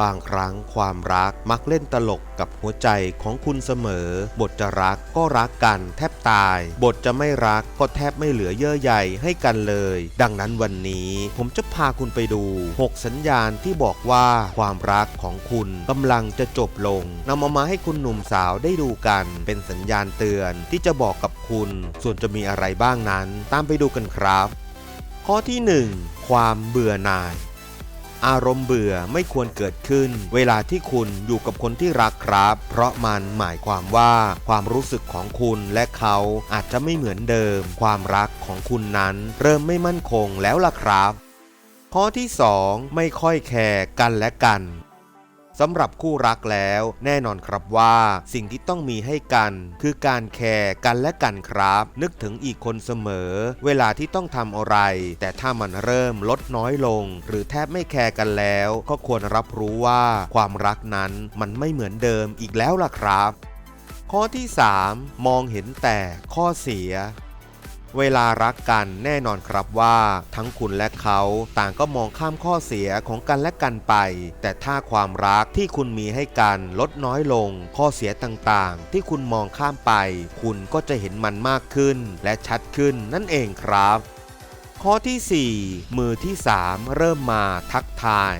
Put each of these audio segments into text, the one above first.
บางครั้งความรักมักเล่นตลกกับหัวใจของคุณเสมอ บทจะรักก็รักกันแทบตาย บทจะไม่รักก็แทบไม่เหลือเยื่อใยให้กันเลย ดังนั้นวันนี้ผมจะพาคุณไปดู 6 สัญญาณที่บอกว่าความรักของคุณกำลังจะจบลงนำเอามาให้คุณหนุ่มสาวได้ดูกัน เป็นสัญญาณเตือนที่จะบอกกับคุณ ส่วนจะมีอะไรบ้างนั้น ตามไปดูกันครับ ข้อที่ 1 ความเบื่อหน่าย อารมณ์เบื่อไม่ควรเกิดขึ้น เวลาที่คุณอยู่กับคนที่รักครับ เพราะมันหมายความว่าความรู้สึกของคุณและเขาอาจจะไม่เหมือนเดิม ความรักของคุณนั้นเริ่มไม่มั่นคงแล้วล่ะครับ ข้อที่ 2 ไม่ค่อยแคร์กันและกัน สำหรับคู่รักแล้ว แน่นอนครับว่าสิ่งที่ต้องมีให้กัน คือการแคร์กันและกันครับ นึกถึงอีกคนเสมอ เวลาที่ต้องทำอะไร แต่ถ้ามันเริ่มลดน้อยลง หรือแทบไม่แคร์กันแล้ว ก็ควรรับรู้ว่าความรักนั้นมันไม่เหมือนเดิมอีกแล้วล่ะครับ ข้อที่ 3 มองเห็นแต่ข้อเสีย เวลารักกันแน่นอนครับว่า ทั้งคุณและเขาต่างก็มองข้ามข้อเสียของกันและกันไป แต่ถ้าความรักที่คุณมีให้กันลดน้อยลง ข้อเสียต่างๆ ที่คุณมองข้ามไป คุณก็จะเห็นมันมากขึ้น และชัดขึ้นนั่นเองครับ ข้อที่ 4 มือที่ 3 เริ่มมาทักทาย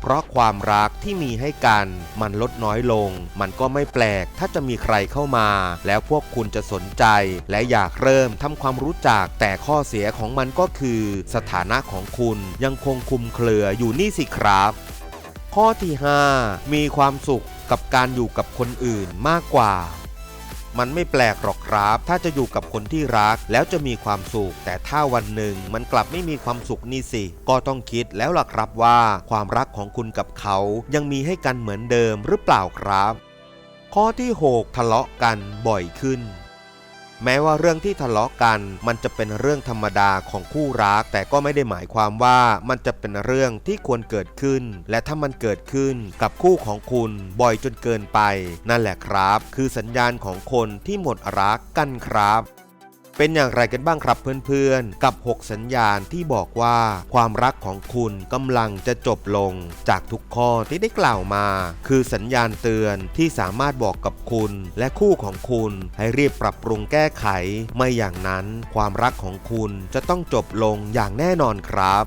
เพราะความรักที่มีให้กัน มันลดน้อยลง มันก็ไม่แปลก ถ้าจะมีใครเข้ามา แล้วพวกคุณจะสนใจ และอยากเริ่มทำความรู้จักแต่ข้อเสียของมันก็คือ สถานะของคุณยังคงคุมเครืออยู่นี่สิครับ ข้อที่ 5 มีความสุขกับการอยู่กับคนอื่นมากกว่า มันไม่แปลกหรอกครับ ถ้าจะอยู่กับคนที่รักแล้วจะมีความสุข แต่ถ้าวันหนึ่งมันกลับไม่มีความสุขนี่สิ ก็ต้องคิดแล้วล่ะครับว่าความรักของคุณกับเขายังมีให้กันเหมือนเดิมหรือเปล่าครับ ข้อที่ 6 ทะเลาะกันบ่อยขึ้น แม้ว่าเรื่องที่ทะเลาะกัน มันจะเป็นเรื่องธรรมดาของคู่รัก แต่ก็ไม่ได้หมายความว่ามันจะเป็นเรื่องที่ควรเกิดขึ้น และถ้ามันเกิดขึ้นกับคู่ของคุณบ่อยจนเกินไป นั่นแหละครับ คือสัญญาณของคนที่หมดรักกันครับ เป็นอย่างไรกันบ้างครับเพื่อนๆ กับ 6 สัญญาณที่บอกว่าความรักของคุณกำลังจะจบลง จากทุกข้อที่ได้กล่าวมา คือสัญญาณเตือนที่สามารถบอกกับคุณ และคู่ของคุณให้รีบปรับปรุงแก้ไข ไม่อย่างนั้นความรักของคุณจะต้องจบลงอย่างแน่นอนครับ